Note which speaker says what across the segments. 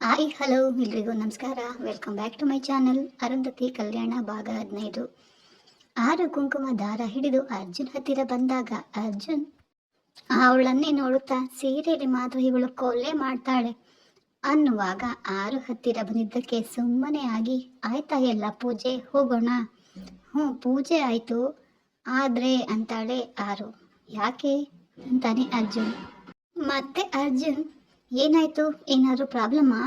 Speaker 1: Hi, hello, ಎಲ್ರಿಗೂ ನಮಸ್ಕಾರ. Welcome back to my channel Arundhati Kalyana ಭಾಗ ಹದಿನೈದು. ಆರು ಕುಂಕುಮ ದಾರ ಹಿಡಿದು ಅರ್ಜುನ್ ಹತ್ತಿರ ಬಂದಾಗ ಅರ್ಜುನ್, ಅವಳನ್ನೇ ನೋಡುತ್ತಾ ಸೀರೆಯಲ್ಲಿ ಮಾತ್ರ ಇವಳು ಕೊಲ್ಲೆ ಮಾಡ್ತಾಳೆ. ಅನ್ನುವಾಗ ಆರು ಹತ್ತಿರ ಬಂದಿದ್ದಕ್ಕೆ ಸುಮ್ಮನೆ ಆಗಿ, ಆಯ್ತಾ ಎಲ್ಲ ಪೂಜೆ, ಹೋಗೋಣ. ಹ್ಞೂ, ಪೂಜೆ ಆಯಿತು, ಆದರೆ, ಅಂತಾಳೆ ಆರು. ಯಾಕೆ? ಅಂತಾನೆ ಅರ್ಜುನ್. ಮತ್ತೆ ಅರ್ಜುನ್ ಏನಾಯ್ತು? ಏನಾದರೂ ಪ್ರಾಬ್ಲಮ್ಮಾ?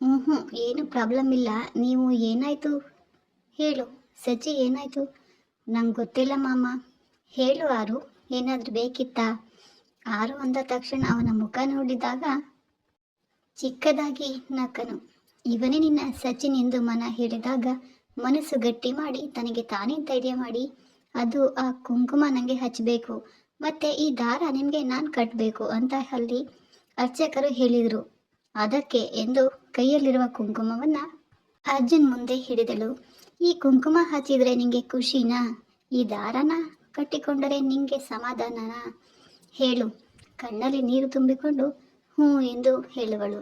Speaker 1: ಹ್ಞೂ ಹ್ಞೂ ಏನು ಪ್ರಾಬ್ಲಮ್ ಇಲ್ಲ. ನೀವು ಏನಾಯ್ತು? ಹೇಳು. ಸಜ್ಜಿ, ಏನಾಯ್ತು? ನಂಗೆ ಗೊತ್ತಿಲ್ಲ ಮಾಮ. ಹೇಳು ಆರು. ಏನಾದರೂ ಬೇಕಿತ್ತಾ? ಆರು ಅಂದ ತಕ್ಷಣ ಅವನ ಮುಖ ನೋಡಿದಾಗ ಚಿಕ್ಕದಾಗಿ ನಕನು ಇವನೇ ನಿನ್ನ ಸಚಿನ್ ಎಂದು ಮನ ಹೇಳಿದಾಗ ಮನಸ್ಸು ಗಟ್ಟಿ ಮಾಡಿ, ತನಗೆ ತಾನೇ ಧೈರ್ಯ ಮಾಡಿ, ಅದು ಆ ಕುಂಕುಮ ನನಗೆ ಹಚ್ಚಬೇಕು ಮತ್ತೆ ಈ ದಾರ ನಿಮಗೆ ನಾನು ಕಟ್ಟಬೇಕು ಅಂತ ಅಲ್ಲಿ ಅರ್ಚಕರು ಹೇಳಿದರು. ಅದಕ್ಕೆ ಎಂದು ಕೈಯಲ್ಲಿರುವ ಕುಂಕುಮವನ್ನ ಅರ್ಜುನ್ ಮುಂದೆ ಹಿಡಿದಳು. ಈ ಕುಂಕುಮ ಹಚ್ಚಿದ್ರೆ ನಿಂಗೆ ಖುಷಿನಾ? ಈ ದಾರನ ಕಟ್ಟಿಕೊಂಡರೆ ನಿಂಗೆ ಸಮಾಧಾನನಾ? ಹೇಳು. ಕಣ್ಣಲ್ಲಿ ನೀರು ತುಂಬಿಕೊಂಡು ಹ್ಞೂ ಎಂದು ಹೇಳುವಳು.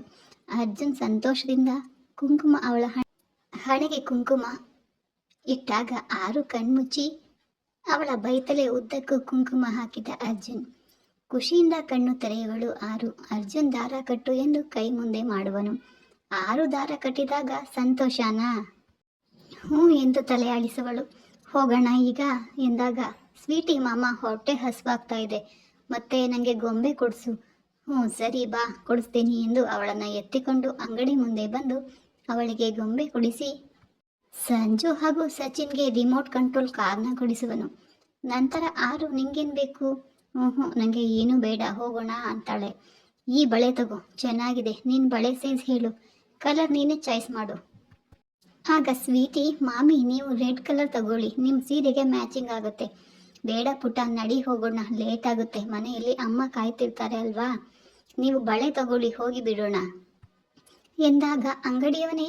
Speaker 1: ಅರ್ಜುನ್ ಸಂತೋಷದಿಂದ ಕುಂಕುಮ ಅವಳ ಹಣೆಗೆ ಕುಂಕುಮ ಇಟ್ಟಾಗ ಆರು ಕಣ್ಮುಚ್ಚಿ ಅವಳ ಬೈತಲೆ ಉದ್ದಕ್ಕೂ ಕುಂಕುಮ ಹಾಕಿದ ಅರ್ಜುನ್. ಖುಷಿಯಿಂದ ಕಣ್ಣು ತೆರೆಯುವಳು ಆರು. ಅರ್ಜುನ್ ದಾರ ಕಟ್ಟು ಎಂದು ಕೈ ಮುಂದೆ ಮಾಡುವನು. ಆರು ದಾರ ಕಟ್ಟಿದಾಗ ಸಂತೋಷನಾ? ಹ್ಞೂ ಎಂದು ತಲೆ ಆಡಿಸುವಳು ಹೋಗೋಣ ಈಗ ಎಂದಾಗ, ಸ್ವೀಟಿ ಮಾಮ ಹೊಟ್ಟೆ ಹಸುವಾಗ್ತಾ ಇದೆ. ಮತ್ತೆ ನನಗೆ ಗೊಂಬೆ ಕೊಡಿಸು. ಹ್ಞೂ, ಸರಿ ಬಾ, ಕೊಡಿಸ್ತೀನಿ ಎಂದು ಅವಳನ್ನು ಎತ್ತಿಕೊಂಡು ಅಂಗಡಿ ಮುಂದೆ ಬಂದು ಅವಳಿಗೆ ಗೊಂಬೆ ಕೊಡಿಸಿ, ಸಂಜು ಹಾಗೂ ಸಚಿನ್ಗೆ ರಿಮೋಟ್ ಕಂಟ್ರೋಲ್ ಕಾರ್ನ ಕೊಡಿಸುವನು. ನಂತರ, ಆರು, ನಿಂಗೇನು ಬೇಕು? ಹ್ಞೂ ಹ್ಞೂ ನನಗೆ ಏನೂ ಬೇಡ, ಹೋಗೋಣ ಅಂತಾಳೆ. ಈ ಬಳೆ ತಗೋ, ಚೆನ್ನಾಗಿದೆ ನಿನ್ನ ಬಳೆ ಸೈಜ್ ಹೇಳು ಕಲರ್ ನೀನೇ ಚಾಯ್ಸ್ ಮಾಡು. ಆಗ ಸ್ವೀಟಿ, ಮಾಮಿ, ನೀವು ರೆಡ್ ಕಲರ್ ತಗೊಳ್ಳಿ ನಿಮ್ಮ ಸೀರೆಗೆ ಮ್ಯಾಚಿಂಗ್ ಆಗುತ್ತೆ. ಬೇಡ ಪುಟ್ಟ, ನಡಿ ಹೋಗೋಣ ಲೇಟ್ ಆಗುತ್ತೆ, ಮನೆಯಲ್ಲಿ ಅಮ್ಮ ಕಾಯ್ತಿರ್ತಾರೆ ಅಲ್ವಾ? ನೀವು ಬಳೆ ತಗೊಳ್ಳಿ, ಹೋಗಿ ಬಿಡೋಣ. ಎಂದಾಗ ಅಂಗಡಿಯವನೇ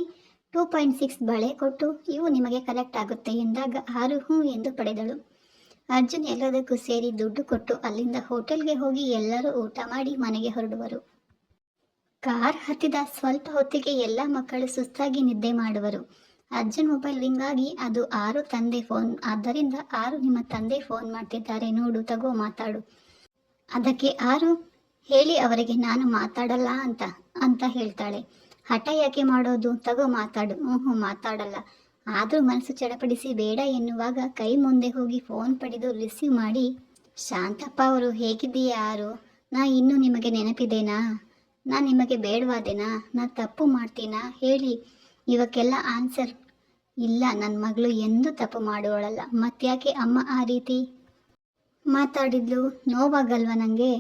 Speaker 1: ಟೂ ಪಾಯಿಂಟ್ ಸಿಕ್ಸ್ ಬಳೆ ಕೊಟ್ಟು, ಇವು ನಿಮಗೆ ಕರೆಕ್ಟ್ ಆಗುತ್ತೆ, ಎಂದಾಗ ಆರು ಹ್ಞೂ ಎಂದು ಪಡೆದಳು. ಅರ್ಜುನ್ ಎಲ್ಲದಕ್ಕೂ ಸೇರಿ ದುಡ್ಡು ಕೊಟ್ಟು ಅಲ್ಲಿಂದ ಹೋಟೆಲ್ಗೆ ಹೋಗಿ ಎಲ್ಲರೂ ಊಟ ಮಾಡಿ ಮನೆಗೆ ಹೊರಡುವರು. ಕಾರ್ ಹತ್ತಿದ ಸ್ವಲ್ಪ ಹೊತ್ತಿಗೆ ಎಲ್ಲ ಮಕ್ಕಳು ಸುಸ್ತಾಗಿ ನಿದ್ದೆ ಮಾಡುವರು. ಅರ್ಜುನ್ ಮೊಬೈಲ್ ರಿಂಗ್ ಆಗಿ ಅದು ಆರು ತಂದೆ ಫೋನ್, ಆದ್ದರಿಂದ ಆರು ನಿಮ್ಮ ತಂದೆ ಫೋನ್ ಮಾಡ್ತಿದ್ದಾರೆ, ನೋಡು, ತಗೋ, ಮಾತಾಡು. ಅದಕ್ಕೆ ಆರು, ಹೇಳಿ ಅವರಿಗೆ ನಾನು ಮಾತಾಡಲ್ಲ ಅಂತ ಅಂತ ಹೇಳ್ತಾಳೆ. ಹಠ ಯಾಕೆ ಮಾಡೋದು? ತಗೋ, ಮಾತಾಡು. ಹ್ಞೂ ಮಾತಾಡಲ್ಲ. ಆದರೂ ಮನಸ್ಸು ಚಡಪಡಿಸಿ ಬೇಡ ಎನ್ನುವಾಗ ಕೈ ಮುಂದೆ ಹೋಗಿ ಫೋನ್ ಪಡೆದು ರಿಸೀವ್ ಮಾಡಿ, ಶಾಂತಪ್ಪ ಅವರು ಹೇಗಿದ್ದೀಯಾ ಯಾರು? ನಾ ಇನ್ನೂ ನಿಮಗೆ ನೆನಪಿದೆನಾ? ನಾ ನಿಮಗೆ ಬೇಡವಾದೇನಾ? ನಾ ತಪ್ಪು ಮಾಡ್ತೀನಾ? ಹೇಳಿ. ಇವಕ್ಕೆಲ್ಲ ಆನ್ಸರ್ ಇಲ್ಲ ನನ್ನ ಮಗಳು ಎಂದೂ ತಪ್ಪು ಮಾಡುವಳಲ್ಲ. ಮತ್ತ್ಯಾಕೆ ಅಮ್ಮ ಆ ರೀತಿ? ಮಾತಾಡಿದ್ಲು ನೋವಾಗಲ್ವ ನನಗೆ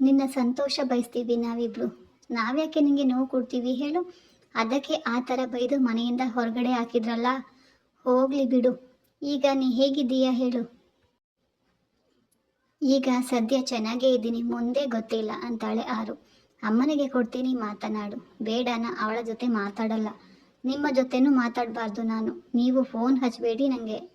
Speaker 1: ನಿನ್ನ ಸಂತೋಷ ಬಯಸ್ತೀವಿ ನಾವಿಬ್ರು. ನಾವ್ಯಾಕೆ ನಿನಗೆ ನೋವು ಕೊಡ್ತೀವಿ? ಹೇಳು. ಅದಕ್ಕೆ ಆ ಥರ ಬೈದು ಮನೆಯಿಂದ ಹೊರಗಡೆ ಹಾಕಿದ್ರಲ್ಲ? ಹೋಗ್ಲಿ ಬಿಡು. ಈಗ ನೀ ಹೇಗಿದ್ದೀಯಾ ಹೇಳು. ಈಗ ಸದ್ಯ ಚೆನ್ನಾಗೇ ಇದ್ದೀನಿ, ಮುಂದೆ ಗೊತ್ತಿಲ್ಲ ಅಂತಾಳೆ ಆರು. ಅಮ್ಮನಿಗೆ ಕೊಡ್ತೀನಿ, ಮಾತನಾಡು. ಬೇಡನ, ಅವಳ ಜೊತೆ ಮಾತಾಡಲ್ಲ. ನಿಮ್ಮ ಜೊತೆನೂ ಮಾತಾಡಬಾರ್ದು ನಾನು. ನೀವು ಫೋನ್ ಹಚ್ಚಬೇಡಿ ನನಗೆ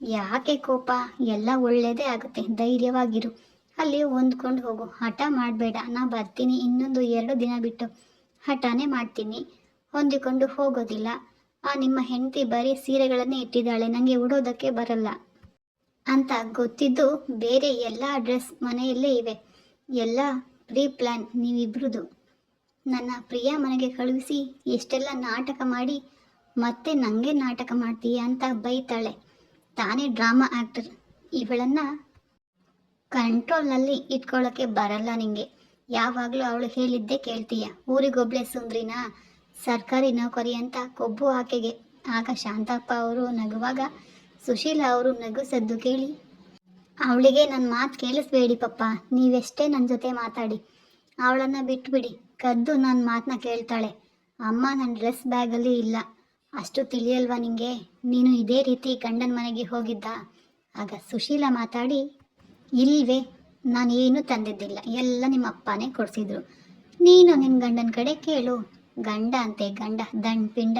Speaker 1: ಯಾಕೆ ಕೋಪ? ಎಲ್ಲ ಒಳ್ಳೇದೇ ಆಗುತ್ತೆ. ಧೈರ್ಯವಾಗಿರು. ಅಲ್ಲಿ ಹೊಂದ್ಕೊಂಡು ಹೋಗು. ಹಠ ಮಾಡಬೇಡ. ನಾ ಬರ್ತೀನಿ ಇನ್ನೊಂದು ಎರಡು ದಿನ ಬಿಟ್ಟು. ಹಠನೇ ಮಾಡ್ತೀನಿ. ಹೊಂದಿಕೊಂಡು ಹೋಗೋದಿಲ್ಲ. ಆ ನಿಮ್ಮ ಹೆಂಡತಿ ಬರೀ ಸೀರೆಗಳನ್ನೇ ಇಟ್ಟಿದ್ದಾಳೆ. ನನಗೆ ಉಡೋದಕ್ಕೆ ಬರಲ್ಲ. ಅಂತ ಗೊತ್ತಿದ್ದು ಬೇರೆ ಎಲ್ಲ ಡ್ರೆಸ್ ಮನೆಯಲ್ಲೇ ಇವೆ. ಎಲ್ಲ ಪ್ರೀ ಪ್ಲ್ಯಾನ್ ನೀವಿಬ್ರದು. ನನ್ನ ಪ್ರಿಯ ಮನೆಗೆ ಕಳುಹಿಸಿ ಎಷ್ಟೆಲ್ಲ ನಾಟಕ ಮಾಡಿ ಮತ್ತೆ ನನಗೆ ನಾಟಕ ಮಾಡ್ತೀಯ ಅಂತ ಬೈತಾಳೆ. ತಾನೇ ಡ್ರಾಮಾ ಆ್ಯಕ್ಟರ್ ಇವಳನ್ನು ಕಂಟ್ರೋಲ್ನಲ್ಲಿ ಇಟ್ಕೊಳ್ಳೋಕ್ಕೆ ಬರಲ್ಲ ನಿಂಗೆ. ಯಾವಾಗಲೂ ಅವಳು ಹೇಳಿದ್ದೆ ಕೇಳ್ತೀಯ. ಊರಿಗೊಬ್ಳೆ ಸುಂದ್ರಿನಾ? ಸರ್ಕಾರಿ ನೌಕರಿ ಅಂತ ಕೊಬ್ಬು ಆಕೆಗೆ ಆಗ ಶಾಂತಪ್ಪ ಅವರು ನಗುವಾಗ, ಸುಶೀಲ ಅವರು ನಗು ಸದ್ದು ಕೇಳಿ, ಅವಳಿಗೆ ನನ್ನ ಮಾತು ಕೇಳಿಸ್ಬೇಡಿ ಪಪ್ಪ, ನೀವೆಷ್ಟೇ ನನ್ನ ಜೊತೆ ಮಾತಾಡಿ. ಅವಳನ್ನು ಬಿಟ್ಬಿಡಿ, ಕದ್ದು ನನ್ನ ಮಾತನ್ನ ಕೇಳ್ತಾಳೆ. ಅಮ್ಮ ನನ್ನ ಡ್ರೆಸ್ ಬ್ಯಾಗಲ್ಲಿ ಇಲ್ಲ. ಅಷ್ಟು ತಿಳಿಯಲ್ವಾ ನಿಂಗೆ? ನೀನು ಇದೇ ರೀತಿ ಗಂಡನ ಮನೆಗೆ ಹೋಗಿದ್ದ? ಆಗ ಸುಶೀಲ ಮಾತಾಡಿ, ಇಲ್ವೇ ನಾನೇನು ತಂದಿದ್ದಿಲ್ಲ. ಎಲ್ಲ ನಿಮ್ಮ ಅಪ್ಪನೇ ಕೊಡಿಸಿದ್ರು. ನೀನು ನಿನ್ನ ಗಂಡನ ಕಡೆ ಕೇಳು. ಗಂಡ ಅಂತೆ, ಗಂಡ, ದಂಡ್, ಪಿಂಡ.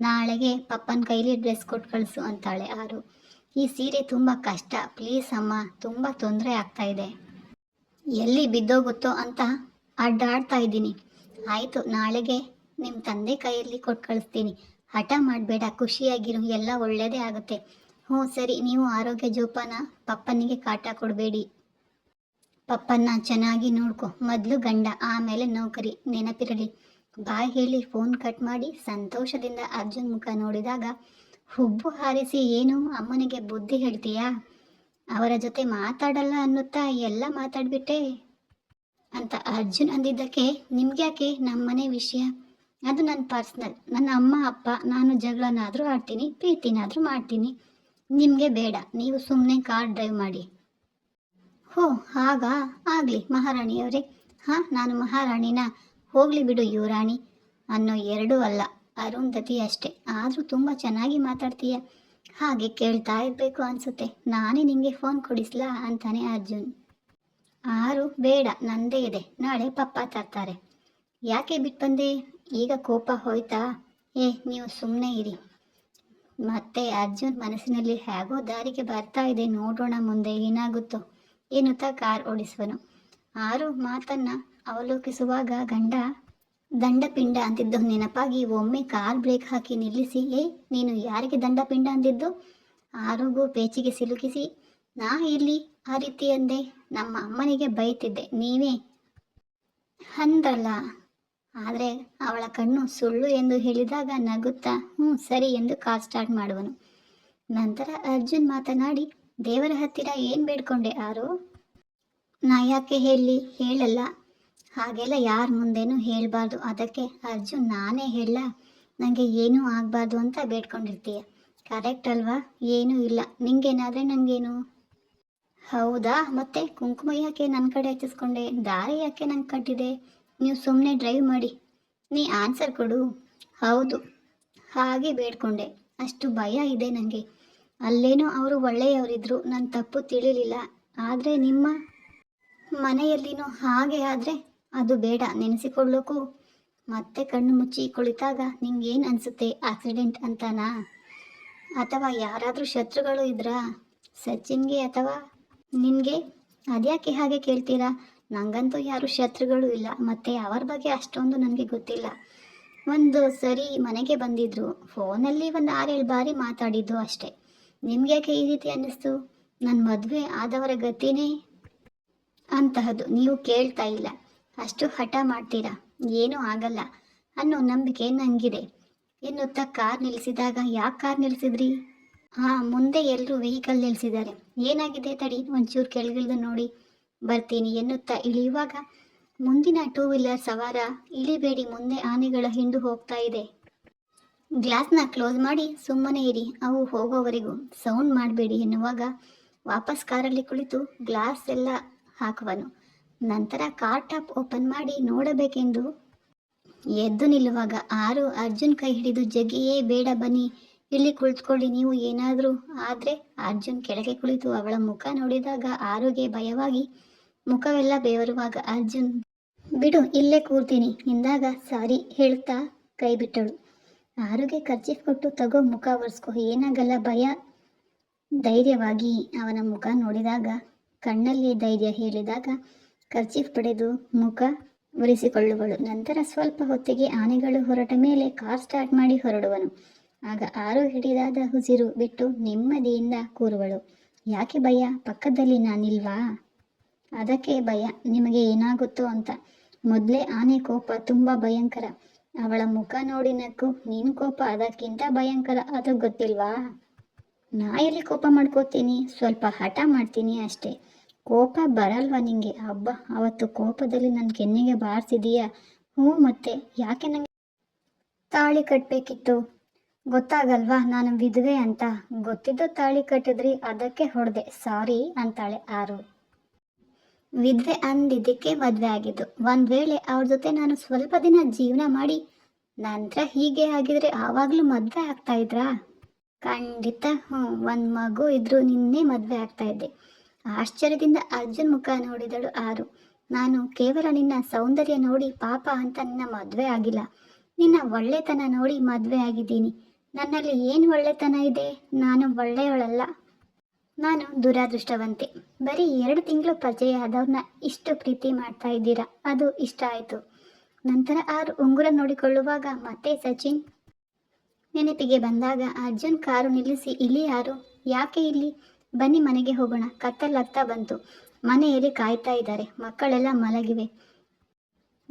Speaker 1: ನಾಳೆಗೆ ಪಪ್ಪನ ಕೈಲಿ ಡ್ರೆಸ್ ಕೊಟ್ಟು ಕಳಿಸು ಅಂತಾಳೆ ಆರು. ಈ ಸೀರೆ ತುಂಬ ಕಷ್ಟ. ಪ್ಲೀಸ್ ಅಮ್ಮ, ತುಂಬ ತೊಂದರೆ ಆಗ್ತಾ ಇದೆ. ಎಲ್ಲಿ ಬಿದ್ದೋಗುತ್ತೋ ಅಂತ ಅಡ್ಡಾಡ್ತಾ ಇದ್ದೀನಿ. ಆಯಿತು, ನಾಳೆಗೆ ನಿಮ್ಮ ತಂದೆ ಕೈಯಲ್ಲಿ ಕೊಟ್ಟು ಕಳಿಸ್ತೀನಿ. ಹಠ ಮಾಡಬೇಡ, ಖುಷಿಯಾಗಿರು, ಎಲ್ಲ ಒಳ್ಳೆಯದೇ ಆಗುತ್ತೆ. ಹ್ಞೂ, ಸರಿ, ನೀವು ಆರೋಗ್ಯ ಜೋಪಾನ ಪಪ್ಪನಿಗೆ ಕಾಟ ಕೊಡಬೇಡಿ. ಪಪ್ಪನ್ನ ಚೆನ್ನಾಗಿ ನೋಡ್ಕೊ. ಮೊದಲು ಗಂಡ, ಆಮೇಲೆ ನೌಕರಿ. ನೆನಪಿರಲಿ. ಬಾಯ್ ಹೇಳಿ ಫೋನ್ ಕಟ್ ಮಾಡಿ ಸಂತೋಷದಿಂದ ಅರ್ಜುನ್ ಮುಖ ನೋಡಿದಾಗ, ಹುಬ್ಬು ಹಾರಿಸಿ ಏನು? ಅಮ್ಮನಿಗೆ ಬುದ್ಧಿ ಹೇಳ್ತೀಯಾ? ಅವರ ಜೊತೆ ಮಾತಾಡಲ್ಲ ಅನ್ನುತ್ತಾ ಎಲ್ಲ ಮಾತಾಡ್ಬಿಟ್ಟೆ? ಅಂತ ಅರ್ಜುನ್ ಅಂದಿದ್ದಕ್ಕೆ, ನಿಮ್ಗ್ಯಾಕೆ? ನಮ್ಮನೆ ವಿಷಯ. ಅದು ನನ್ನ ಪರ್ಸ್ನಲ್. ನನ್ನ ಅಮ್ಮ, ಅಪ್ಪ, ನಾನು ಜಗಳನಾದರೂ ಆಡ್ತೀನಿ, ಪ್ರೀತಿನಾದರೂ ಮಾಡ್ತೀನಿ. ನಿಮಗೆ ಬೇಡ. ನೀವು ಸುಮ್ಮನೆ ಕಾರ್ ಡ್ರೈವ್ ಮಾಡಿ. ಹೋ ಹಾಗಾ ಆಗಲಿ ಮಹಾರಾಣಿಯವರೇ. ಹಾಂ, ನಾನು ಮಹಾರಾಣಿನ? ಹೋಗಲಿ ಬಿಡು ಯುವರಾಣಿ. ಅನ್ನೋ ಎರಡೂ ಅಲ್ಲ, ಅರುಂಧತಿ ಅಷ್ಟೇ. ಆದರೂ ತುಂಬ ಚೆನ್ನಾಗಿ ಮಾತಾಡ್ತೀಯ. ಹಾಗೆ ಕೇಳ್ತಾ ಇರಬೇಕು ಅನಿಸುತ್ತೆ. ನಾನೇ ನಿಂಗೆ ಫೋನ್ ಕೊಡಿಸ್ಲಾ ಅಂತಾನೆ ಅರ್ಜುನ್. ಆರು, ಬೇಡ, ನಂದೇ ಇದೆ. ನಾಳೆ ಪಪ್ಪ ತರ್ತಾರೆ. ಯಾಕೆ ಬಿಟ್ಟು ಬಂದೆ ಈಗ ಕೋಪ ಹೋಯ್ತಾ? ಏ, ನೀವು ಸುಮ್ಮನೆ ಇರಿ. ಮತ್ತೆ ಅರ್ಜುನ್ ಮನಸ್ಸಿನಲ್ಲಿ ಹೇಗೋ ದಾರಿಗೆ ಬರ್ತಾ ಇದೆ. ನೋಡೋಣ ಮುಂದೆ ಏನಾಗುತ್ತೋ. ಎನ್ನುತ್ತಾ ಕಾರ್ ಓಡಿಸುವನು. ಆರು ಮಾತನ್ನ ಅವಲೋಕಿಸುವಾಗ ಗಂಡ, ದಂಡಪಿಂಡ ಅಂತಿದ್ದು ನೆನಪಾಗಿ ಒಮ್ಮೆ ಕಾರ್ ಬ್ರೇಕ್ ಹಾಕಿ ನಿಲ್ಲಿಸಿ. ಏ ನೀನು ಯಾರಿಗೆ ದಂಡಪಿಂಡ ಅಂದಿದ್ದು? ಆರುಗೂ ಪೇಚಿಗೆ ಸಿಲುಕಿಸಿ, ನಾ ಇಲ್ಲಿ ಆ ರೀತಿ ಅಂದೆ. ನಮ್ಮ ಅಮ್ಮನಿಗೆ ಬೈತಿದ್ದೆ. ನೀವೇ? ಅಂದಲ್ಲ ಆದರೆ ಅವಳ ಕಣ್ಣು ಸುಳ್ಳು ಎಂದು ಹೇಳಿದಾಗ ನಗುತ್ತಾ ಹ್ಞೂ ಸರಿ ಎಂದು ಕಾರ್ ಸ್ಟಾರ್ಟ್ ಮಾಡುವನು. ನಂತರ ಅರ್ಜುನ್ ಮಾತನಾಡಿ ದೇವರ ಹತ್ತಿರ ಏನು ಬೇಡ್ಕೊಂಡೆ ಆರು ನಾ ಯಾಕೆ ಹೇಳಿ, ಹೇಳಲ್ಲ. ಹಾಗೆಲ್ಲ ಯಾರ ಮುಂದೆನೂ ಹೇಳಬಾರ್ದು. ಅದಕ್ಕೆ ಅರ್ಜುನ್, ನಾನೇ ಹೇಳ ನನಗೆ ಏನೂ ಆಗಬಾರ್ದು ಅಂತ ಬೇಡ್ಕೊಂಡಿರ್ತೀಯ. ಕರೆಕ್ಟ್ ಅಲ್ವಾ? ಏನೂ ಇಲ್ಲ. ನಿಂಗೇನಾದರೆ ನನಗೇನು ಹೌದಾ? ಮತ್ತೆ ಕುಂಕುಮ ಯಾಕೆ ನನ್ನ ಕಡೆ ಹಚ್ಚಿಸ್ಕೊಂಡೆ? ದಾರಿ ಯಾಕೆ ನಂಗೆ ಕಟ್ಟಿದೆ? ನೀವು ಸುಮ್ಮನೆ ಡ್ರೈವ್ ಮಾಡಿ. ನೀ ಆನ್ಸರ್ ಕೊಡು. ಹೌದು. ಹಾಗೆ ಬೇಡ್ಕೊಂಡೆ. ಅಷ್ಟು ಭಯ ಇದೆ ನನಗೆ ಅಲ್ಲೇನೋ ಅವರು ಒಳ್ಳೆಯವರಿದ್ರು ನನ್ನ ತಪ್ಪು ತಿಳಿಲಿಲ್ಲ. ಆದರೆ ನಿಮ್ಮ ಮನೆಯಲ್ಲಿನೂ ಹಾಗೆ ಆದರೆ ಅದು ಬೇಡ ನೆನೆಸಿಕೊಳ್ಳೋಕ್ಕೂ ಮತ್ತೆ ಕಣ್ಣು ಮುಚ್ಚಿ ಕುಳಿತಾಗ ನಿಂಗೇನು ಅನಿಸುತ್ತೆ, ಆಕ್ಸಿಡೆಂಟ್ ಅಂತನಾ? ಅಥವಾ ಯಾರಾದರೂ ಶತ್ರುಗಳು ಇದ್ರಾ? ಸಚಿನ್ಗೆ ಅಥವಾ ನಿನಗೆ? ಅದ್ಯಾಕೆ ಹಾಗೆ ಕೇಳ್ತೀರಾ? ನನಗಂತೂ ಯಾರು ಶತ್ರುಗಳು ಇಲ್ಲ, ಮತ್ತು ಅವರ ಬಗ್ಗೆ ಅಷ್ಟೊಂದು ನನಗೆ ಗೊತ್ತಿಲ್ಲ. ಒಂದು ಸರಿ ಮನೆಗೆ ಬಂದಿದ್ರು, ಫೋನಲ್ಲಿ ಒಂದು ಆರೇಳು ಬಾರಿ ಮಾತಾಡಿದ್ದು ಅಷ್ಟೇ. ನಿಮ್ಗ್ಯಾಕೆ ಈ ರೀತಿ ಅನ್ನಿಸ್ತು? ನನ್ನ ಮದುವೆ ಆದವರ ಗತಿನೇ? ಅಂತಹದ್ದು ನೀವು ಕೇಳ್ತಾ ಇಲ್ಲ. ಅಷ್ಟು ಹಠ ಮಾಡ್ತೀರಾ? ಏನೂ ಆಗಲ್ಲ. ಅನ್ನೋ ನಂಬಿಕೆ ನನಗಿದೆ ಎನ್ನುತ್ತಾ ಕಾರ್ ನಿಲ್ಲಿಸಿದಾಗ ಯಾಕೆ ಕಾರ್ ನಿಲ್ಲಿಸಿದ್ರಿ ಹಾಂ, ಮುಂದೆ ಎಲ್ಲರೂ ವೆಹಿಕಲ್ ನಿಲ್ಲಿಸಿದ್ದಾರೆ ಏನಾಗಿದೆ ತಡಿ, ಒಂಚೂರು ಕೆಳಗಿಳಿದು ನೋಡಿ. ಬರ್ತೀನಿ ಎನ್ನುತ್ತಾ ಇಳಿಯುವಾಗ ಮುಂದಿನ ಟೂ ವೀಲರ್ ಸವಾರ ಇಳಿಬೇಡಿ, ಮುಂದೆ ಆನೆಗಳ ಹಿಂಡು ಹೋಗ್ತಾ ಇದೆ. ಗ್ಲಾಸ್ನ ಕ್ಲೋಸ್ ಮಾಡಿ ಸುಮ್ಮನೆ ಇರಿ, ಅವು ಹೋಗೋವರೆಗೂ. ಸೌಂಡ್ ಮಾಡಬೇಡಿ ಎನ್ನುವಾಗ ವಾಪಸ್ ಕಾರಲ್ಲಿ ಕುಳಿತು ಗ್ಲಾಸ್ ಎಲ್ಲ ಹಾಕುವನು. ನಂತರ ಕಾರ್ ಟಾಪ್ ಓಪನ್ ಮಾಡಿ ನೋಡಬೇಕೆಂದು ಎದ್ದು ನಿಲ್ಲುವಾಗ ಆರು ಅರ್ಜುನ್ ಕೈ ಹಿಡಿದು ಜಗ್ಗಿಯೇ, ಬೇಡ ಬನ್ನಿ, ಇಲ್ಲಿ ಕುಳಿತುಕೊಳ್ಳಿ ನೀವು ಏನಾದರೂ ಆದರೆ ಅರ್ಜುನ್ ಕೆಳಗೆ ಕುಳಿತು ಅವಳ ಮುಖ ನೋಡಿದಾಗ ಆರುಗೆ ಭಯವಾಗಿ ಮುಖವೆಲ್ಲ ಬೇವರುವಾಗ ಅರ್ಜುನ್, ಬಿಡು, ಇಲ್ಲೇ ಕೂರ್ತೀನಿ, ಎಂದಾಗ ಸಾರಿ ಹೇಳ್ತಾ ಕೈ ಬಿಟ್ಟಳು. ಆರುಗೆ ಖರ್ಚಿಫ್ ಕೊಟ್ಟು ತಗೋ ಮುಖ ಒರೆಸ್ಕೋ. ಏನಾಗಲ್ಲ ಭಯ. ಧೈರ್ಯವಾಗಿ ಅವನ ಮುಖ ನೋಡಿದಾಗ, ಕಣ್ಣಲ್ಲಿ ಧೈರ್ಯ ಹೇಳಿದಾಗ ಖರ್ಚಿಫ್ ಪಡೆದು ಮುಖ ಒರೆಸಿಕೊಳ್ಳುವಳು. ನಂತರ ಸ್ವಲ್ಪ ಹೊತ್ತಿಗೆ ಆನೆಗಳು ಹೊರಟ ಮೇಲೆ ಕಾರ್ ಸ್ಟಾರ್ಟ್ ಮಾಡಿ ಹೊರಡುವನು. ಆಗ ಆರು ಹಿಡಿದಾದ ಉಸಿರು ಬಿಟ್ಟು ನೆಮ್ಮದಿಯಿಂದ ಕೂರುವಳು. ಯಾಕೆ ಭಯ? ಪಕ್ಕದಲ್ಲಿ ನಾನಿಲ್ವಾ? ಅದಕ್ಕೆ ಭಯ. ನಿಮಗೆ ಏನಾಗುತ್ತೋ ಅಂತ. ಮೊದಲೇ ಆನೆ ಕೋಪ ತುಂಬ ಭಯಂಕರ. ಅವಳ ಮುಖ ನೋಡಿ ನಕ್ಕು. ನಿನ್ ಕೋಪ, ಅದಕ್ಕಿಂತ ಭಯಂಕರ. ಅದು ಗೊತ್ತಿಲ್ವಾ? ನಾ ಎಲ್ಲಿ ಕೋಪ ಮಾಡ್ಕೋತೀನಿ? ಸ್ವಲ್ಪ ಹಠ ಮಾಡ್ತೀನಿ ಅಷ್ಟೇ. ಕೋಪ ಬರಲ್ವಾ ನಿಂಗೆ? ಹಬ್ಬ ಅವತ್ತು ಕೋಪದಲ್ಲಿ ನನ್ನ ಕೆನ್ನೆಗೆ ಬಾರಿಸಿದೀಯಾ? ಹ್ಞೂ ಮತ್ತೆ, ಯಾಕೆ ನಂಗೆ ತಾಳಿ ಕಟ್ಟಬೇಕಿತ್ತು ಗೊತ್ತಾಗಲ್ವಾ? ನಾನು ವಿಧವೆ ಅಂತ. ಗೊತ್ತಿದ್ದು ತಾಳಿ ಕಟ್ಟಿದ್ರಿ, ಅದಕ್ಕೆ ಹೊಡೆದೆ. ಸಾರಿ ಅಂತಾಳೆ ಆರು. ವಿಧವೆ ಅಂದಿದ್ದಕ್ಕೆ ಮದುವೆ ಆಗಿದ್ದು. ಒಂದು ವೇಳೆ ಅವ್ರ ಜೊತೆ ನಾನು ಸ್ವಲ್ಪ ದಿನ ಜೀವನ ಮಾಡಿ, ನಂತರ ಹೀಗೆ ಆಗಿದ್ರೆ ಆವಾಗಲೂ ಮದುವೆ ಆಗ್ತಾ ಇದ್ರಾ? ಖಂಡಿತ. ಹ್ಞೂ ಒಂದು ಮಗು ಇದ್ರು ನಿನ್ನೆ ಮದುವೆ ಆಗ್ತಾ ಇದ್ದೆ. ಆಶ್ಚರ್ಯದಿಂದ ಅರ್ಜುನ್ ಮುಖ ನೋಡಿದಳು ಆರು. ನಾನು ಕೇವಲ ನಿನ್ನ ಸೌಂದರ್ಯ ನೋಡಿ ಪಾಪ ಅಂತ ನಿನ್ನ ಮದುವೆ ಆಗಿಲ್ಲ. ನಿನ್ನ ಒಳ್ಳೆತನ ನೋಡಿ ಮದುವೆ ಆಗಿದ್ದೀನಿ. ನನ್ನಲ್ಲಿ ಏನು ಒಳ್ಳೆತನ ಇದೆ? ನಾನು ಒಳ್ಳೆಯವಳಲ್ಲ. ನಾನು ದುರಾದೃಷ್ಟವಂತೆ. ಬರೀ ಎರಡು ತಿಂಗಳು ಪರಿಚಯ ಆದವ್ರನ್ನ ಇಷ್ಟು ಪ್ರೀತಿ ಮಾಡ್ತಾ ಇದ್ದೀರಾ? ಅದು ಇಷ್ಟ ಆಯಿತು. ನಂತರ ಆರು ಉಂಗುರ ನೋಡಿಕೊಳ್ಳುವಾಗ ಮತ್ತೆ ಸಚಿನ್ ನೆನಪಿಗೆ ಬಂದಾಗ ಅರ್ಜುನ್ ಕಾರು ನಿಲ್ಲಿಸಿ, ಇಲ್ಲಿ ಯಾರು? ಯಾಕೆ ಇಲ್ಲಿ? ಬನ್ನಿ ಮನೆಗೆ ಹೋಗೋಣ. ಕತ್ತಲಾಗ್ತಾ ಬಂತು. ಮನೆಯಲ್ಲಿ ಕಾಯ್ತಾ ಇದ್ದಾರೆ. ಮಕ್ಕಳೆಲ್ಲ ಮಲಗಿವೆ.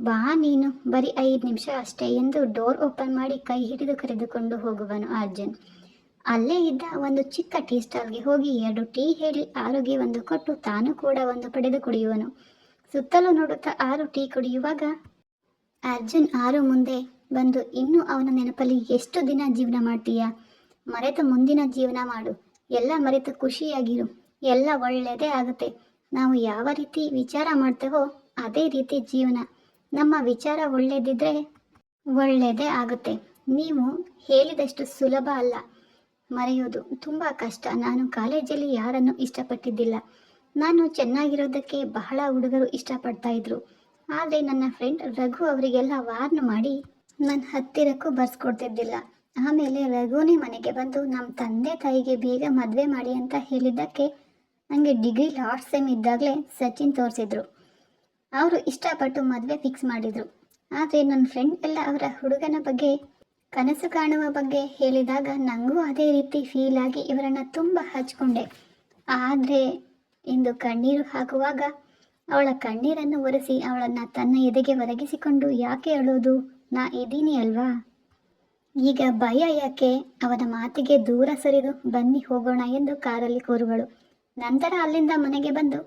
Speaker 1: ಬಾ ನೀನು. ಬರೀ ಐದು ನಿಮಿಷ ಅಷ್ಟೇ ಎಂದು ಡೋರ್ ಓಪನ್ ಮಾಡಿ ಕೈ ಹಿಡಿದು ಕರೆದುಕೊಂಡು ಹೋಗುವನು ಅರ್ಜುನ್. ಅಲ್ಲೇ ಇದ್ದ ಒಂದು ಚಿಕ್ಕ ಟೀ ಸ್ಟಾಲ್ಗೆ ಹೋಗಿ ಎರಡು ಟೀ ಹೇಳಿ ಆರುಗೆ ಒಂದು ಕೊಟ್ಟು ತಾನು ಕೂಡ ಒಂದು ಪಡೆದು ಕುಡಿಯುವನು. ಸುತ್ತಲೂ ನೋಡುತ್ತಾ ಆರು ಟೀ ಕುಡಿಯುವಾಗ ಅರ್ಜುನ್ ಆರು ಮುಂದೆ ಬಂದು, ಇನ್ನೂ ಅವನ ನೆನಪಲ್ಲಿ ಎಷ್ಟು ದಿನ ಜೀವನ ಮಾಡ್ತೀಯಾ? ಮರೆತು ಮುಂದಿನ ಜೀವನ ಮಾಡು. ಎಲ್ಲ ಮರೆತು ಖುಷಿಯಾಗಿರು. ಎಲ್ಲ ಒಳ್ಳೆಯದೇ ಆಗುತ್ತೆ. ನಾವು ಯಾವ ರೀತಿ ವಿಚಾರ ಮಾಡ್ತೇವೋ ಅದೇ ರೀತಿ ಜೀವನ. ನಮ್ಮ ವಿಚಾರ ಒಳ್ಳೆಯದಿದ್ರೆ ಒಳ್ಳೆಯದೇ ಆಗುತ್ತೆ. ನೀವು ಹೇಳಿದಷ್ಟು ಸುಲಭ ಅಲ್ಲ. ಮರೆಯೋದು ತುಂಬ ಕಷ್ಟ. ನಾನು ಕಾಲೇಜಲ್ಲಿ ಯಾರನ್ನು ಇಷ್ಟಪಟ್ಟಿದ್ದಿಲ್ಲ. ನಾನು ಚೆನ್ನಾಗಿರೋದಕ್ಕೆ ಬಹಳ ಹುಡುಗರು ಇಷ್ಟಪಡ್ತಾ ಇದ್ರು. ಆದರೆ ನನ್ನ ಫ್ರೆಂಡ್ ರಘು ಅವರಿಗೆಲ್ಲ ವಾರ್ನ್ ಮಾಡಿ ನನ್ನ ಹತ್ತಿರಕ್ಕೂ ಬರ್ಸ್ಕೊಡ್ತಿದ್ದಿಲ್ಲ. ಆಮೇಲೆ ರಘುನೇ ಮನೆಗೆ ಬಂದು ನಮ್ಮ ತಂದೆ ತಾಯಿಗೆ ಬೇಗ ಮದುವೆ ಮಾಡಿ ಅಂತ ಹೇಳಿದ್ದಕ್ಕೆ ನನಗೆ ಡಿಗ್ರಿ ಲಾಸ್ಟ್ ಸೆಮ್ ಇದ್ದಾಗಲೇ ಸಚಿನ್ ತೋರಿಸಿದ್ರು. ಅವರು ಇಷ್ಟಪಟ್ಟು ಮದುವೆ ಫಿಕ್ಸ್ ಮಾಡಿದರು. ಆದರೆ ನನ್ನ ಫ್ರೆಂಡ್ ಎಲ್ಲ ಅವರ ಹುಡುಗನ ಬಗ್ಗೆ ಕನಸು ಕಾಣುವ ಬಗ್ಗೆ ಹೇಳಿದಾಗ ನನಗೂ ಅದೇ ರೀತಿ ಫೀಲ್ ಆಗಿ ಇವರನ್ನು ತುಂಬ ಹಚ್ಕೊಂಡೆ. ಆದರೆ ಎಂದು ಕಣ್ಣೀರು ಹಾಕುವಾಗ ಅವಳ ಕಣ್ಣೀರನ್ನು ಒರೆಸಿ ಅವಳನ್ನು ತನ್ನ ಎದೆಗೆ ಒದಗಿಸಿಕೊಂಡು ಯಾಕೆ ಅಳೋದು ನಾ ಇದ್ದೀನಿ ಅಲ್ವಾ? ಈಗ ಭಯ ಯಾಕೆ? ಅವನ ಮಾತಿಗೆ ದೂರ ಸರಿದು ಬನ್ನಿ ಹೋಗೋಣ ಎಂದು ಕಾರಲ್ಲಿ ಕೂರುವಳು. ನಂತರ ಅಲ್ಲಿಂದ ಮನೆಗೆ ಬಂದು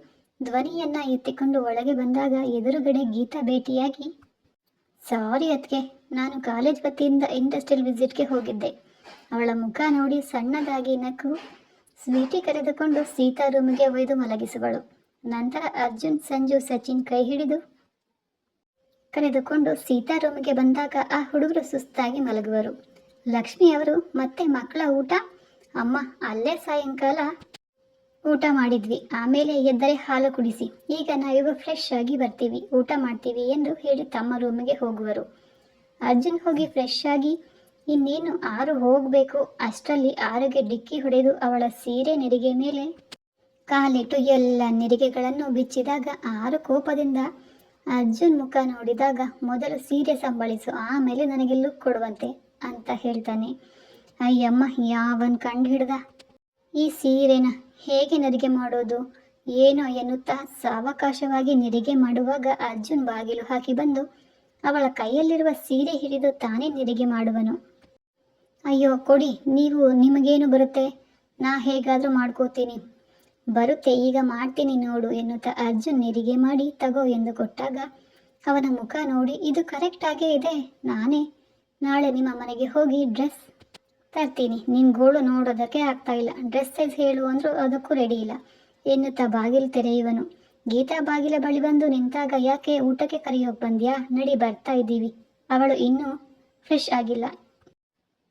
Speaker 1: ಧ್ವನಿಯನ್ನ ಎತ್ತಿಕೊಂಡು ಒಳಗೆ ಬಂದಾಗ ಎದುರುಗಡೆ ಗೀತಾ ಭೇಟಿಯಾಗಿ ಸಾರಿ ಅದಕ್ಕೆ ನಾನು ಕಾಲೇಜ್ ವತಿಯಿಂದ ಇಂಡಸ್ಟ್ರಿಯಲ್ ವಿಸಿಟ್ಗೆ ಹೋಗಿದ್ದೆ. ಅವಳ ಮುಖ ನೋಡಿ ಸಣ್ಣದಾಗಿ ನಕ್ಕು, ಸ್ವೀಟಿ ಕರೆದುಕೊಂಡು ಸೀತಾ ರೂಮಿಗೆ ಒಯ್ದು ಮಲಗಿಸುವಳು. ನಂತರ ಅರ್ಜುನ್, ಸಂಜು, ಸಚಿನ್ ಕೈ ಹಿಡಿದು ಕರೆದುಕೊಂಡು ಸೀತಾ ರೂಮಿಗೆ ಬಂದಾಗ ಆ ಹುಡುಗರು ಸುಸ್ತಾಗಿ ಮಲಗುವರು. ಲಕ್ಷ್ಮಿ ಅವರು, ಮತ್ತೆ ಮಕ್ಕಳ ಊಟ? ಅಮ್ಮ, ಅಲ್ಲೇ ಸಾಯಂಕಾಲ ಊಟ ಮಾಡಿದ್ವಿ. ಆಮೇಲೆ ಎದ್ದರೆ ಹಾಲು ಕುಡಿಸಿ. ಈಗ ನಾವೀಗ ಫ್ರೆಶ್ ಆಗಿ ಬರ್ತೀವಿ. ಊಟ ಮಾಡ್ತೀವಿ ಎಂದು ಹೇಳಿ ತಮ್ಮ ರೂಮಿಗೆ ಹೋಗುವರು. ಅರ್ಜುನ್ ಹೋಗಿ ಫ್ರೆಶ್ ಆಗಿ ಇನ್ನೇನು ಆರು ಹೋಗಬೇಕು. ಅಷ್ಟರಲ್ಲಿ ಆರುಗೆ ಡಿಕ್ಕಿ ಹೊಡೆದು ಅವಳ ಸೀರೆ ನೆರಿಗೆ ಮೇಲೆ ಕಾಲಿಟ್ಟು ಎಲ್ಲ ನೆರಿಗೆಗಳನ್ನು ಬಿಚ್ಚಿದಾಗ ಆರು ಕೋಪದಿಂದ ಅರ್ಜುನ್ ಮುಖ ನೋಡಿದಾಗ ಮೊದಲು ಸೀರೆ ಸಂಬಳಿಸು, ಆಮೇಲೆ ನನಗೆ ಲುಕ್ ಕೊಡುವಂತೆ ಅಂತ ಹೇಳ್ತಾನೆ. ಅಯ್ಯಮ್ಮ, ಯಾವನ್ ಕಂಡು ಹಿಡ್ದ ಈ ಸೀರೆನ ಹೇಗೆ ನೆರಿಗೆ ಮಾಡೋದು? ಏನೋ ಎನ್ನುತ್ತಾ ಸಾವಕಾಶವಾಗಿ ನೆರಿಗೆ ಮಾಡುವಾಗ ಅರ್ಜುನ್ ಬಾಗಿಲು ಹಾಕಿ ಬಂದು ಅವಳ ಕೈಯಲ್ಲಿರುವ ಸೀರೆ ಹಿಡಿದು ತಾನೇ ನೆರಿಗೆ ಮಾಡುವನು. ಅಯ್ಯೋ, ಕೊಡಿ, ನೀವು, ನಿಮಗೇನು ಬರುತ್ತೆ? ನಾ ಹೇಗಾದರೂ ಮಾಡ್ಕೋತೀನಿ. ಬರುತ್ತೆ, ಈಗ ಮಾಡ್ತೀನಿ ನೋಡು ಎನ್ನುತ್ತಾ ಅರ್ಜುನ್ ನೆರಿಗೆ ಮಾಡಿ ತಗೋ ಎಂದು ಕೊಟ್ಟಾಗ ಅವನ ಮುಖ ನೋಡಿ, ಇದು ಕರೆಕ್ಟಾಗೇ ಇದೆ, ನಾನೇ. ನಾಳೆ ನಿಮ್ಮ ಮನೆಗೆ ಹೋಗಿ ಡ್ರೆಸ್ ತರ್ತೀನಿ. ನಿನ್ನ ಗೋಳು ನೋಡೋದಕ್ಕೆ ಆಗ್ತಾ ಇಲ್ಲ. ಡ್ರೆಸ್ ಸೈಜ್ ಹೇಳು ಅಂದರೂ ಅದಕ್ಕೂ ರೆಡಿ ಇಲ್ಲ. ಎನ್ನುತ್ತಾ ಬಾಗಿಲು ತೆರೆಯುವನು. ಗೀತಾ ಬಾಗಿಲ ಬಳಿ ಬಂದು ನಿಂತಾಗ ಯಾಕೆ ಊಟಕ್ಕೆ ಕರೆಯೋಕ್ ಬಂದ್ಯಾ? ನಡಿ ಬರ್ತಾ ಇದ್ದೀವಿ. ಅವಳು ಇನ್ನೂ ಫ್ರೆಶ್ ಆಗಿಲ್ಲ.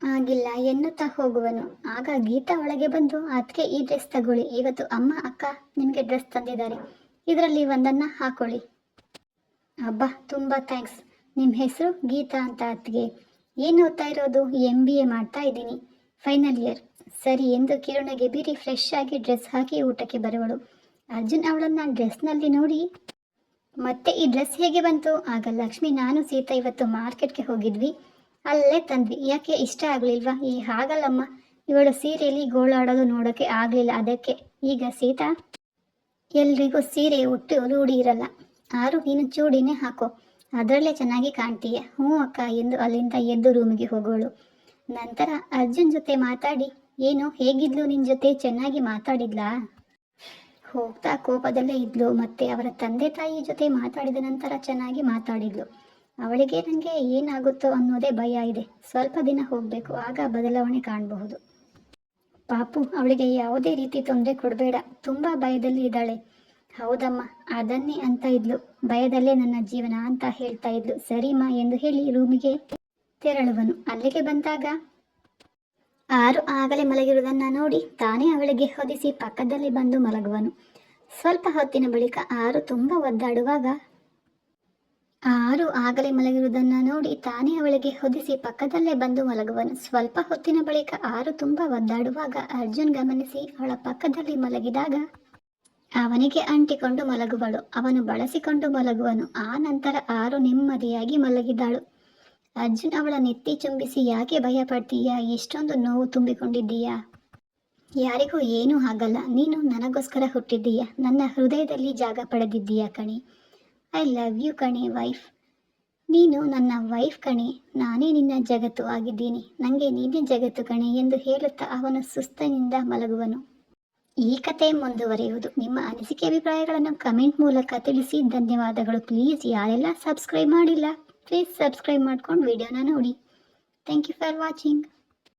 Speaker 1: ಆಗಿಲ್ಲ ಎನ್ನುತ್ತಾ ಹೋಗುವನು. ಆಗ ಗೀತಾ ಒಳಗೆ ಬಂದು ಅದಕ್ಕೆ ಈ ಡ್ರೆಸ್ ತಗೊಳ್ಳಿ. ಇವತ್ತು ಅಮ್ಮ, ಅಕ್ಕ ನಿಮಗೆ ಡ್ರೆಸ್ ತಂದಿದ್ದಾರೆ. ಇದರಲ್ಲಿ ಒಂದನ್ನು ಹಾಕೊಳ್ಳಿ. ಅಬ್ಬಾ, ತುಂಬ ಥ್ಯಾಂಕ್ಸ್ ನಿಮ್ಮ ಹೆಸರು ಗೀತಾ ಅಂತ ಅತ್ತಿಗೆ. ಏನು ಓದ್ತಾ ಇರೋದು? ಎಂ ಬಿ ಎ ಮಾಡ್ತಾ ಇದ್ದೀನಿ. ಫೈನಲ್ ಇಯರ್ ಸರಿ ಎಂದು ಕಿರಣಗೆ ಬೀರಿ ಫ್ರೆಶ್ ಆಗಿ ಡ್ರೆಸ್ ಹಾಕಿ ಊಟಕ್ಕೆ ಬರುವಳು. ಅರ್ಜುನ್ ಅವಳನ್ನು ಡ್ರೆಸ್ನಲ್ಲಿ ನೋಡಿ. ಮತ್ತೆ ಈ ಡ್ರೆಸ್ ಹೇಗೆ ಬಂತು? ಆಗ ಲಕ್ಷ್ಮಿ, ನಾನು ಸೀತಾ ಇವತ್ತು ಮಾರ್ಕೆಟ್ಗೆ ಹೋಗಿದ್ವಿ. ಅಲ್ಲೇ ತಂದ್ವಿ. ಯಾಕೆ? ಇಷ್ಟ ಆಗಲಿಲ್ವಾ? ಈ ಹಾಗಲ್ಲಮ್ಮ. ಇವಳು ಸೀರೆಯಲ್ಲಿ ಗೋಳಾಡೋದು ನೋಡೋಕ್ಕೆ ಆಗಲಿಲ್ಲ ಅದಕ್ಕೆ. ಈಗ ಸೀತಾ? ಎಲ್ರಿಗೂ ಸೀರೆ ಉಟ್ಟು ರೂಢಿ ಇರಲ್ಲ. ಆರು, ನೀನು ಚೂಡಿನೇ ಹಾಕೋ. ಅದರಲ್ಲೇ ಚೆನ್ನಾಗಿ ಕಾಣ್ತೀಯ. ಹ್ಞೂ ಅಕ್ಕ, ಎಂದು ಅಲ್ಲಿಂದ ಎದ್ದು ರೂಮಿಗೆ ಹೋಗೋಳು. ನಂತರ ಅರ್ಜುನ್ ಜೊತೆ ಮಾತಾಡಿ, ಏನು, ಹೇಗಿದ್ಲು ನಿನ್ನ ಜೊತೆ? ಚೆನ್ನಾಗಿ ಮಾತಾಡಿದ್ಲಾ? ಹೋಗ್ತಾ ಕೋಪದಲ್ಲೇ ಇದ್ಲು, ಮತ್ತೆ ಅವರ ತಂದೆ ತಾಯಿ ಜೊತೆ ಮಾತಾಡಿದ ನಂತರ ಚೆನ್ನಾಗಿ ಮಾತಾಡಿದ್ಲು. ಅವಳಿಗೆ ನನಗೆ ಏನಾಗುತ್ತೋ ಅನ್ನೋದೇ ಭಯ ಇದೆ. ಸ್ವಲ್ಪ ದಿನ ಹೋಗಬೇಕು, ಆಗ ಬದಲಾವಣೆ ಕಾಣಬಹುದು. ಪಾಪು, ಅವಳಿಗೆ ಯಾವುದೇ ರೀತಿ ತೊಂದರೆ ಕೊಡಬೇಡ. ತುಂಬ ಭಯದಲ್ಲಿ ಇದ್ದಾಳೆ. ಹೌದಮ್ಮ, ಅದನ್ನೇ ಅಂತ ಇದ್ಲು. ಭಯದಲ್ಲೇ ನನ್ನ ಜೀವನ ಅಂತ ಹೇಳ್ತಾ ಇದ್ಲು. ಸರಿಮ್ಮ ಎಂದು ಹೇಳಿ ರೂಮಿಗೆ ತೆರಳುವನು. ಅಲ್ಲಿಗೆ ಬಂದಾಗ ಆರು ಆಗಲೇ ಮಲಗಿರುವುದನ್ನು ನೋಡಿ ತಾನೇ ಅವಳಿಗೆ ಹೊದಿಸಿ ಪಕ್ಕದಲ್ಲಿ ಬಂದು ಮಲಗುವನು. ಸ್ವಲ್ಪ ಹೊತ್ತಿನ ಬಳಿಕ ಆರು ತುಂಬಾ ಒದ್ದಾಡುವಾಗ ಆರು ಆಗಲೇ ಮಲಗಿರುವುದನ್ನು ನೋಡಿ ತಾನೇ ಅವಳಿಗೆ ಹೊದಿಸಿ ಪಕ್ಕದಲ್ಲೇ ಬಂದು ಮಲಗುವನು. ಸ್ವಲ್ಪ ಹೊತ್ತಿನ ಬಳಿಕ ಆರು ತುಂಬಾ ಒದ್ದಾಡುವಾಗ ಅರ್ಜುನ್ ಗಮನಿಸಿ ಅವಳ ಪಕ್ಕದಲ್ಲಿ ಮಲಗಿದಾಗ ಅವನಿಗೆ ಅಂಟಿಕೊಂಡು ಮಲಗುವಳು. ಅವನು ಬಳಸಿಕೊಂಡು ಮಲಗುವನು. ಆ ನಂತರ ಆರು ನೆಮ್ಮದಿಯಾಗಿ ಮಲಗಿದಾಳು ಅರ್ಜುನ್ ಅವಳ ನೆತ್ತಿ ಚುಂಬಿಸಿ ಯಾಕೆ ಭಯ ಪಡ್ತೀಯಾ ಎಷ್ಟೊಂದು ನೋವು ತುಂಬಿಕೊಂಡಿದ್ದೀಯಾ? ಯಾರಿಗೂ ಏನೂ ಆಗಲ್ಲ. ನೀನು ನನಗೋಸ್ಕರ ಹುಟ್ಟಿದ್ದೀಯಾ? ನನ್ನ ಹೃದಯದಲ್ಲಿ ಜಾಗ ಪಡೆದಿದ್ದೀಯಾ ಕಣೆ? ಐ ಲವ್ ಯು ಕಣೆ ವೈಫ್ ನೀನು ನನ್ನ ವೈಫ್ ಕಣೆ. ನಾನೇ ನಿನ್ನ ಜಗತ್ತು ಆಗಿದ್ದೀನಿ. ನನಗೆ ನೀನೇ ಜಗತ್ತು ಕಣೆ ಎಂದು ಹೇಳುತ್ತಾ ಅವನು ಸುಸ್ತನಿಂದ ಮಲಗುವನು. ಈ ಕತೆ ಮುಂದುವರಿಯುವುದು. ನಿಮ್ಮ ಅನಿಸಿಕೆ ಅಭಿಪ್ರಾಯಗಳನ್ನು ಕಮೆಂಟ್ ಮೂಲಕ ತಿಳಿಸಿ. ಧನ್ಯವಾದಗಳು. ಪ್ಲೀಸ್ ಯಾರೆಲ್ಲ ಸಬ್ಸ್ಕ್ರೈಬ್ ಮಾಡಿಲ್ಲ, ಪ್ಲೀಸ್ ಸಬ್ಸ್ಕ್ರೈಬ್ ಮಾಡ್ಕೊಂಡು ವಿಡಿಯೋನ ನೋಡಿ. Thank you for watching.